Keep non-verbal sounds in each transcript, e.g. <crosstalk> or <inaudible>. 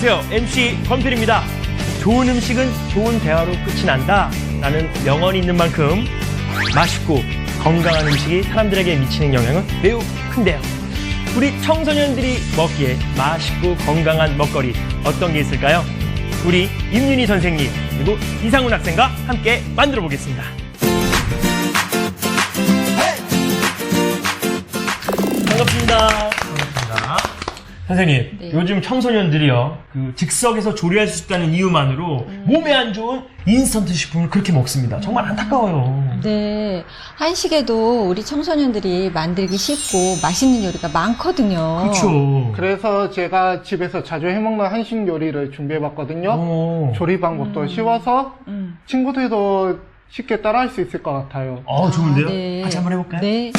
안녕하세요. MC 권필입니다. 좋은 음식은 좋은 대화로 끝이 난다. 라는 명언이 있는 만큼 맛있고 건강한 음식이 사람들에게 미치는 영향은 매우 큰데요. 우리 청소년들이 먹기에 맛있고 건강한 먹거리 어떤 게 있을까요? 우리 임윤희 선생님 그리고 이상훈 학생과 함께 만들어 보겠습니다. 반갑습니다. 선생님, 네. 요즘 청소년들이요, 그 즉석에서 조리할 수 있다는 이유만으로 몸에 안 좋은 인스턴트 식품을 그렇게 먹습니다. 정말 안타까워요. 네. 한식에도 우리 청소년들이 만들기 쉽고 맛있는 요리가 많거든요. 그렇죠. 그래서 제가 집에서 자주 해먹는 한식 요리를 준비해봤거든요. 어. 조리 방법도 쉬워서 음. 친구들도 쉽게 따라할 수 있을 것 같아요. 어, 좋은데요? 아, 네. 같이 한번 해볼까요? 네.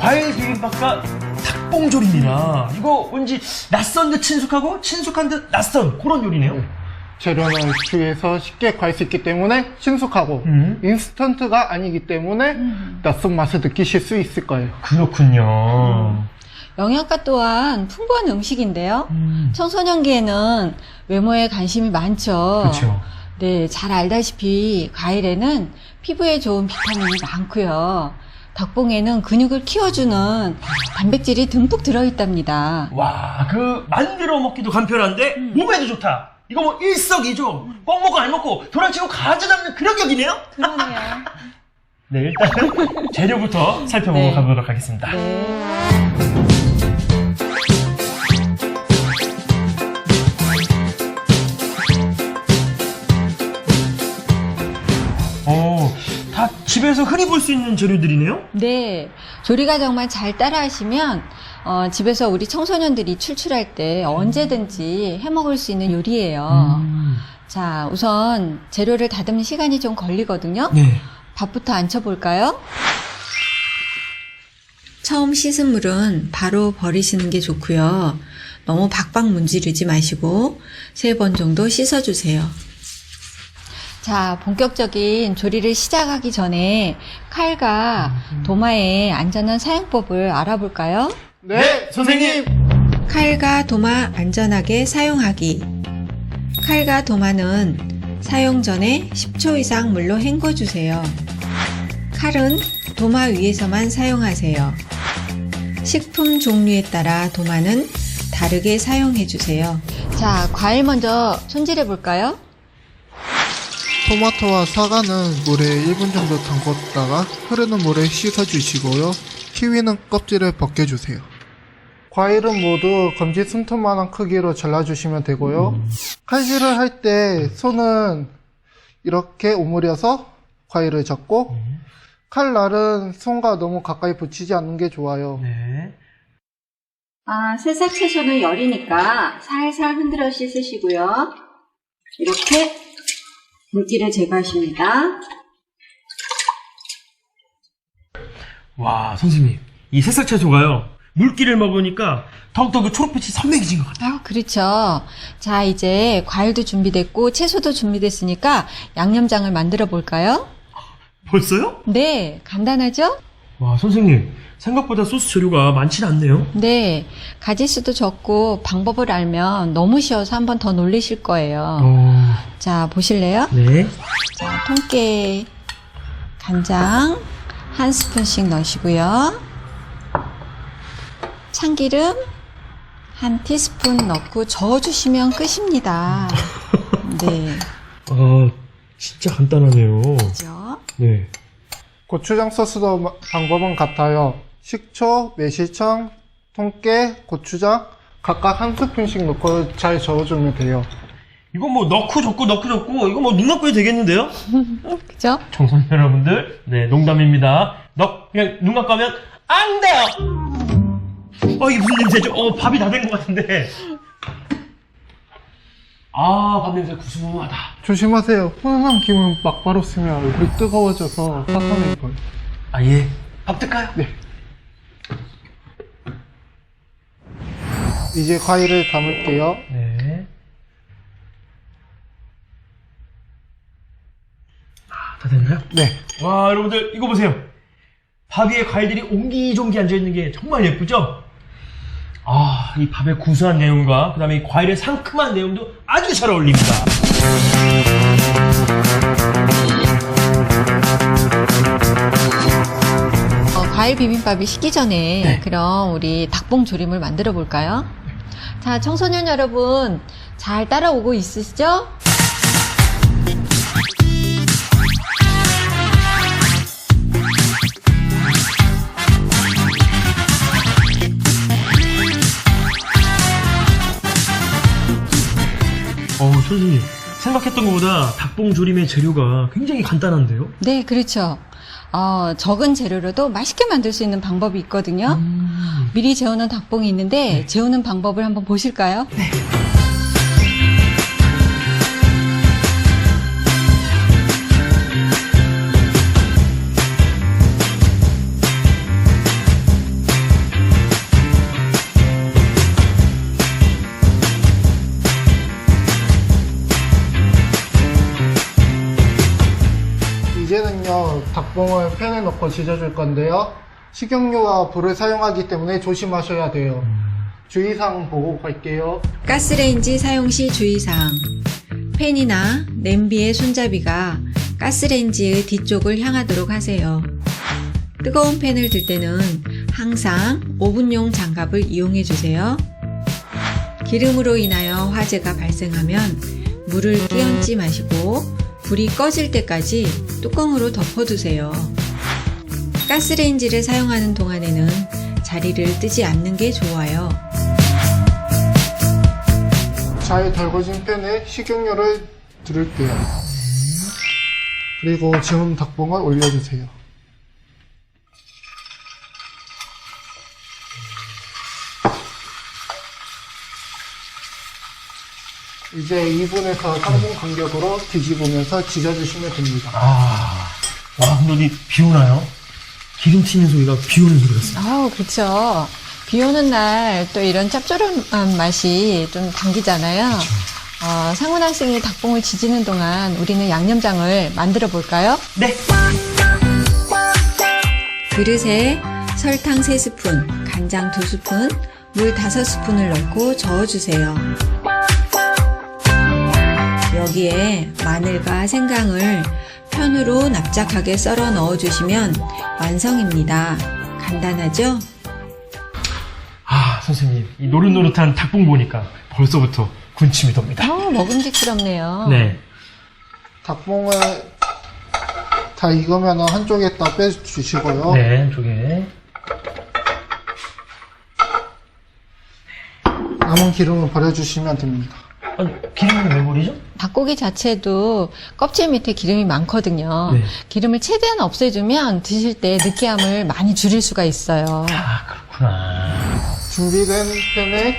과일 비빔밥과 닭봉 조림이라 이거 왠지 낯선 듯 친숙하고 친숙한 듯 낯선 그런 요리네요. 재료는 주위에서 쉽게 구할 수 있기 때문에 친숙하고 음. 인스턴트가 아니기 때문에 음. 낯선 맛을 느끼실 수 있을 거예요. 그렇군요. 영양가 또한 풍부한 음식인데요. 음. 청소년기에는 외모에 관심이 많죠. 그렇죠. 네, 잘 알다시피 과일에는 피부에 좋은 비타민이 많고요. 덕봉에는 근육을 키워주는 단백질이 듬뿍 들어있답니다. 와, 그 만들어 먹기도 간편한데 음. 몸에도 좋다. 이거 뭐 일석이조. 뻥 먹고 안 먹고 도랑치고 가져잡는 그런 격이네요. 그러네요. <laughs> 네, 일단은 재료부터 살펴보고 네. 가보도록 하겠습니다. 네. 집에서 흔히 볼 수 있는 재료들이네요. 네. 조리가 정말 잘 따라 하시면, 어, 집에서 우리 청소년들이 출출할 때 언제든지 해 먹을 수 있는 요리예요. 음. 자, 우선 재료를 다듬는 시간이 좀 걸리거든요. 네. 밥부터 앉혀볼까요? 처음 씻은 물은 바로 버리시는 게 좋고요. 너무 박박 문지르지 마시고 세 번 정도 씻어주세요. 자, 본격적인 조리를 시작하기 전에 칼과 도마의 안전한 사용법을 알아볼까요? 네, 선생님! 칼과 도마 안전하게 사용하기. 칼과 도마는 사용 전에 10초 이상 물로 헹궈주세요. 칼은 도마 위에서만 사용하세요. 식품 종류에 따라 도마는 다르게 사용해주세요. 자, 과일 먼저 손질해 볼까요? 토마토와 사과는 물에 1분 정도 담궜다가 흐르는 물에 씻어주시고요. 키위는 껍질을 벗겨주세요. 과일은 모두 검지 손톱만한 크기로 잘라주시면 되고요. 칼질을 할 때 손은 이렇게 오므려서 과일을 잡고 칼날은 손과 너무 가까이 붙이지 않는 게 좋아요. 네. 아, 새싹 채소는 열이니까 살살 흔들어 씻으시고요. 이렇게 물기를 제거하십니다. 와, 선생님. 이 새싹 채소가요. 물기를 먹으니까 더욱더 그 초록빛이 선명해진 것 같아요. 아, 그렇죠. 자, 이제 과일도 준비됐고 채소도 준비됐으니까 양념장을 만들어 볼까요? 벌써요? 네, 간단하죠? 와, 선생님. 생각보다 소스 재료가 많진 않네요. 네, 가지수도 적고 방법을 알면 너무 쉬워서 한 번 더 놀리실 거예요. 어, 자, 보실래요? 네. 자, 통깨 간장 한 스푼씩 넣으시고요. 참기름 한 티스푼 넣고 저어주시면 끝입니다. <laughs> 네, 아, 진짜 간단하네요. 그죠? 네. 고추장 소스도 마- 방법은 같아요. 식초, 매실청, 통깨, 고추장 각각 한 스푼씩 넣고 잘 저어주면 돼요. 이거 뭐 넣고 젓고 넣고 젓고 이거 뭐 눈 감고 해도 되겠는데요? <laughs> 그죠? 청소년 여러분들, 네 농담입니다. 넣 그냥 눈 감고 하면 안 돼요. 어 이게 무슨 냄새죠? 어 밥이 다 된 것 같은데. 아 밥 냄새 구수하다. 조심하세요. 훈훈한 기운 막 바로 쓰면 얼굴이 뜨거워져서 사탄의 걸. 아 예. 밥 뜰까요? 네. 이제 과일을 담을게요. 네. 아, 다 됐나요? 네. 와 여러분들 이거 보세요. 밥 위에 과일들이 옹기종기 앉아있는 게 정말 예쁘죠? 아, 이 밥의 구수한 내용과 그 다음에 이 과일의 상큼한 내용도 아주 잘 어울립니다. 어, 과일 비빔밥이 식기 전에 네. 그럼 우리 닭봉 조림을 만들어 볼까요? 자, 청소년 여러분 잘 따라오고 있으시죠? 어우, 선생님. 생각했던 것보다 닭봉 조림의 재료가 굉장히 간단한데요? 네, 그렇죠. 어, 적은 재료로도 맛있게 만들 수 있는 방법이 있거든요. 음. 미리 재우는 닭봉이 있는데 재우는 방법을 한번 보실까요? 이 넣고 지져줄 건데요. 식용유와 불을 사용하기 때문에 조심하셔야 돼요. 주의사항 보고 갈게요. 가스레인지 사용 시 주의사항. 팬이나 냄비의 손잡이가 가스레인지의 뒤쪽을 향하도록 하세요. 뜨거운 팬을 들 때는 항상 오븐용 장갑을 이용해 주세요. 기름으로 인하여 화재가 발생하면 물을 끼얹지 마시고 불이 꺼질 때까지 뚜껑으로 덮어두세요. 가스레인지를 사용하는 동안에는 자리를 뜨지 않는 게 좋아요. 잘 달궈진 팬에 식용유를 두를게요. 그리고 지운 닭봉을 올려주세요. 이제 2분에서 3분 간격으로 뒤집으면서 지져주시면 됩니다. 아, 와, 근데 어디 비 오나요? 기름 튀는 소리가 비 오는 소리 같습니다. 아우, 그쵸. 비 오는 날 또 이런 짭조름한 맛이 좀 당기잖아요. 어, 상훈 학생이 닭봉을 지지는 동안 우리는 양념장을 만들어 볼까요? 네. 그릇에 설탕 3스푼, 간장 2스푼, 물 5스푼을 넣고 저어주세요. 여기에 마늘과 생강을 편으로 납작하게 썰어 넣어 주시면 완성입니다. 간단하죠? 아, 선생님. 이 노릇노릇한 닭봉 보니까 벌써부터 군침이 돕니다. 어, 먹음직스럽네요. 네. 닭봉을 다 익으면 한쪽에 다 빼주시고요. 네, 쪽에. 남은 기름을 버려주시면 됩니다. 아니, 기름을 왜 버리죠? 닭고기 자체도 껍질 밑에 기름이 많거든요. 네. 기름을 최대한 없애주면 드실 때 느끼함을 많이 줄일 수가 있어요. 아, 그렇구나. 준비된 팬에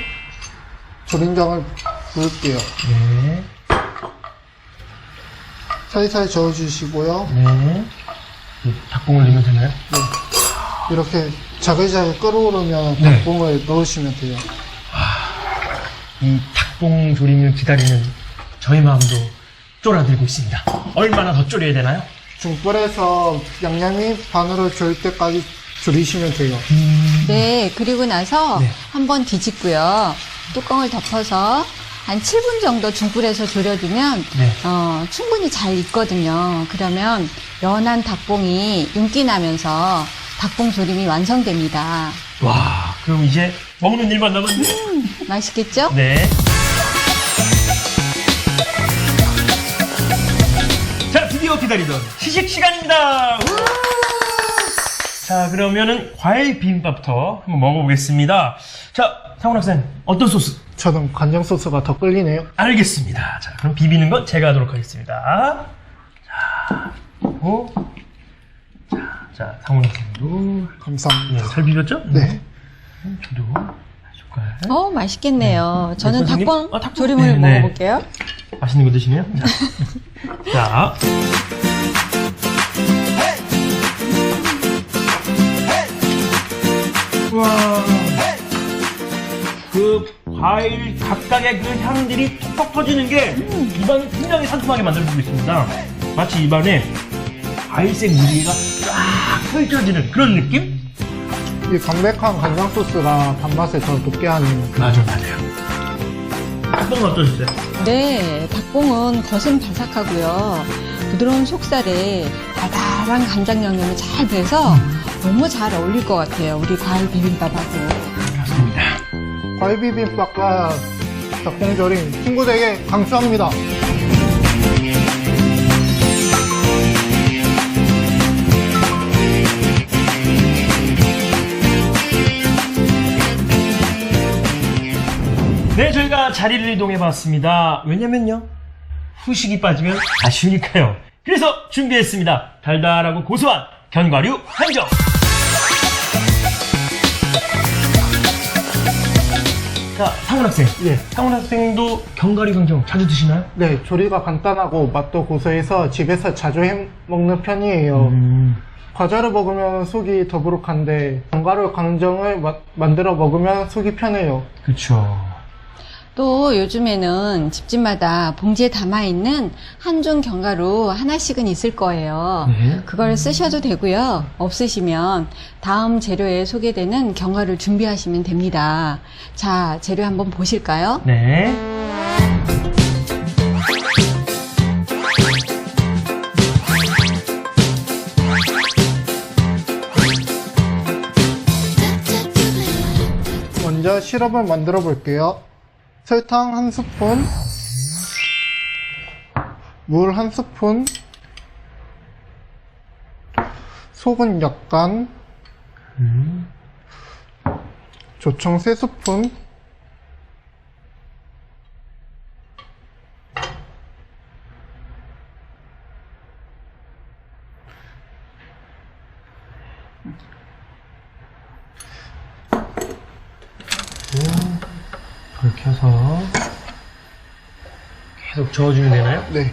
조림장을 부을게요. 네. 살살 저어주시고요. 네. 이 닭봉을 넣으면 되나요? 이렇게 자글자글 끓어오르면 네. 닭봉을 넣으시면 돼요. 이 닭 봉 조림을 기다리는 저의 마음도 쫄아들고 있습니다. 얼마나 더 졸여야 되나요? 중불에서 양념이 반으로 졸 때까지 졸이시면 돼요. 네, 그리고 나서 네. 한번 뒤집고요. 뚜껑을 덮어서 한 7분 정도 중불에서 졸여주면 네. 어, 충분히 잘 익거든요. 그러면 연한 닭봉이 윤기 나면서 닭봉 조림이 완성됩니다. 와, 그럼 이제 먹는 일만 남았네. 맛있겠죠? 네. 드디어 기다리던 시식 시간입니다. 우! 자, 그러면은 과일 비빔밥부터 한번 먹어보겠습니다. 자, 상훈 학생, 어떤 소스? 저는 간장 소스가 더 끌리네요. 알겠습니다. 자, 그럼 비비는 건 제가 하도록 하겠습니다. 자, 그리고 자, 자, 상훈 학생도 감사합니다. 네, 잘 비볐죠? 네. 저도 한 숟갈. 어, 맛있겠네요. 저는 선생님? 닭봉 아, 닭봉. 조림을 네, 네. 먹어볼게요. 맛있는 거 드시네요. 자. <laughs> 자. 와. 그 과일 각각의 그 향들이 톡톡 터지는 게 입안을 굉장히 상큼하게 만들어주고 있습니다. 마치 입안에 과일색 무지개가 쫙 펼쳐지는 그런 느낌? 이 담백한 간장 소스가 단맛을 더 높게 하는 맞아, 맞아요. 닭봉은 어떠셨어요? 네, 닭봉은 겉은 바삭하고요. 부드러운 속살에 달달한 간장 양념이 잘 배서 너무 잘 어울릴 것 같아요. 우리 과일 비빔밥하고. 맞습니다. 과일 비빔밥과 닭봉조림 친구들에게 강추합니다. 네, 저희가 자리를 이동해 봤습니다. 왜냐면요. 후식이 빠지면 아쉬우니까요. 그래서 준비했습니다. 달달하고 고소한 견과류 한정. 자, 상훈 학생. 예. 상훈 학생도 견과류 강정 자주 드시나요? 네, 조리가 간단하고 맛도 고소해서 집에서 자주 해 먹는 편이에요. 음. 과자를 먹으면 속이 더부룩한데 견과류 강정을 마- 만들어 먹으면 속이 편해요. 그쵸. 또 요즘에는 집집마다 봉지에 담아있는 한중 견과류 하나씩은 있을 거예요. 네. 그걸 쓰셔도 되고요. 없으시면 다음 재료에 소개되는 견과류를 준비하시면 됩니다. 자, 재료 한번 보실까요? 네. 먼저 시럽을 만들어 볼게요. 설탕 한 스푼, 물 한 스푼, 소금 약간, 조청 세 스푼, 불 켜서 계속 저어주면 되나요? 네,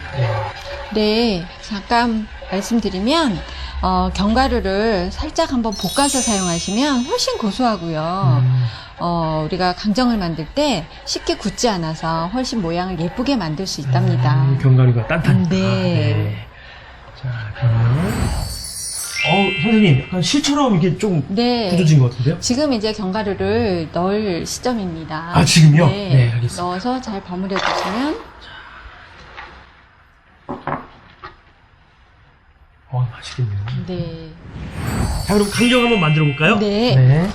네, 잠깐 말씀드리면 어, 견과류를 살짝 한번 볶아서 사용하시면 훨씬 고소하고요. 어, 우리가 강정을 만들 때 쉽게 굳지 않아서 훨씬 모양을 예쁘게 만들 수 있답니다. 음, 견과류가 단단하니까. 네. 자, 그러면. 어우, 선생님, 약간 실처럼 이렇게 좀 네. 굳어진 것 같은데요? 지금 이제 견과류를 넣을 시점입니다. 아, 지금요? 네, 네, 알겠습니다. 넣어서 잘 버무려 주시면 어, 맛있겠네요. 네. 자, 그럼 강정 한번 만들어 볼까요? 네. 네.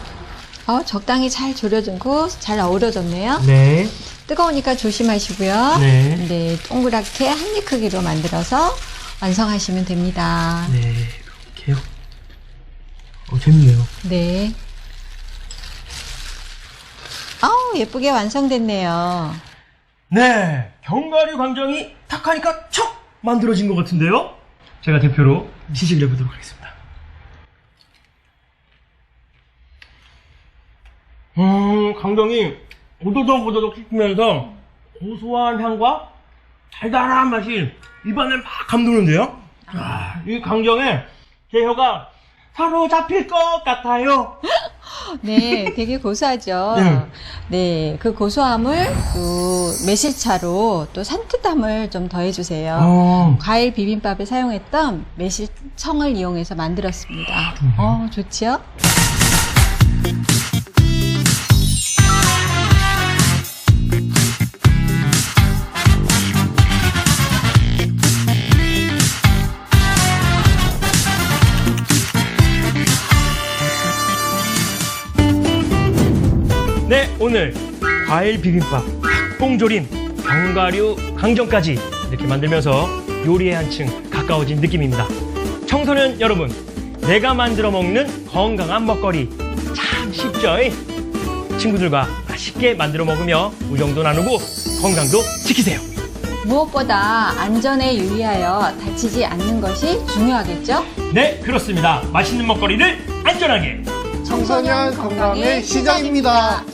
어, 적당히 잘 졸여지고 잘 어우러졌네요. 네. 뜨거우니까 조심하시고요. 네. 네, 동그랗게 한 입 크기로 만들어서 완성하시면 됩니다. 네. 이렇게요. 어, 재밌네요. 네. 아우, 예쁘게 완성됐네요. 네. 견과류 강정이 탁 하니까 척 만들어진 것 같은데요? 제가 대표로 시식을 해보도록 하겠습니다. 음, 강정이 오도독 오도독 씹히면서 고소한 향과 달달한 맛이 입안을 막 감도는데요? 아, 이 강정에 제 혀가 사로잡힐 것 같아요. <laughs> 네, 되게 고소하죠. 네. 네, 그 고소함을 또 매실차로 또 산뜻함을 좀 더해주세요. 어. 과일 비빔밥에 사용했던 매실청을 이용해서 만들었습니다. 어, 좋지요? 오늘 과일 비빔밥, 닭봉조림, 견과류, 강정까지 이렇게 만들면서 요리의 한층 가까워진 느낌입니다. 청소년 여러분, 내가 만들어 먹는 건강한 먹거리 참 쉽죠? 친구들과 맛있게 만들어 먹으며 우정도 나누고 건강도 지키세요. 무엇보다 안전에 유의하여 다치지 않는 것이 중요하겠죠? 네, 그렇습니다. 맛있는 먹거리를 안전하게 청소년 건강의 시작입니다.